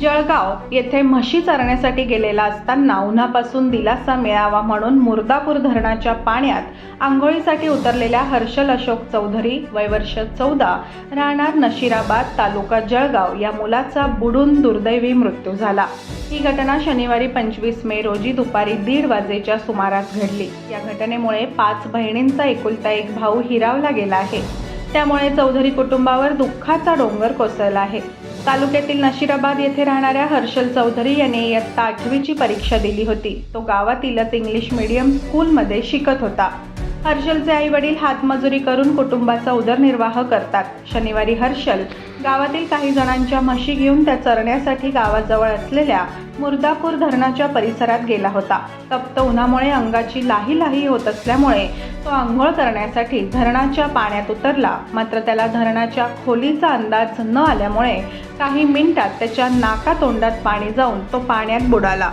जळगाव येथे म्हशी चरण्यासाठी गेलेला असताना उन्हापासून दिलासा मिळावा म्हणून मुर्दापूर धरणाच्या पाण्यात आंघोळीसाठी उतरलेल्या हर्षल अशोक चौधरी वयवर्ष चौदा राहणार नशिराबाद तालुका जळगाव या मुलाचा बुडून दुर्दैवी मृत्यू झाला. ही घटना शनिवारी पंचवीस मे रोजी दुपारी दीड वाजेच्या सुमारास घडली. या घटनेमुळे पाच बहिणींचा एकुलता एक भाऊ हिरावला गेला आहे. त्यामुळे चौधरी कुटुंबावर दुःखाचा डोंगर कोसळला आहे. तालुक्यातील नशिराबाद येथे राहणाऱ्या हर्षल चौधरी यांनी इयत्ता आठवीची परीक्षा दिली होती. तो गावातीलच इंग्लिश मीडियम स्कूलमध्ये शिकत होता. हर्षलचे आई वडील हातमजुरी करून कुटुंबाचा उदरनिर्वाह करतात. शनिवारी हर्षल गावातील काही जणांच्या म्हशी घेऊन त्या चरण्यासाठी गावाजवळ असलेल्या मुर्दापूर धरणाच्या परिसरात गेला होता. तप्त उन्हामुळे अंगाची लाही लाही होत असल्यामुळे तो आंघोळ करण्यासाठी धरणाच्या पाण्यात उतरला. मात्र त्याला धरणाच्या खोलीचा अंदाज न आल्यामुळे काही मिनिटात त्याच्या नाकातोंडात पाणी जाऊन तो पाण्यात बुडाला.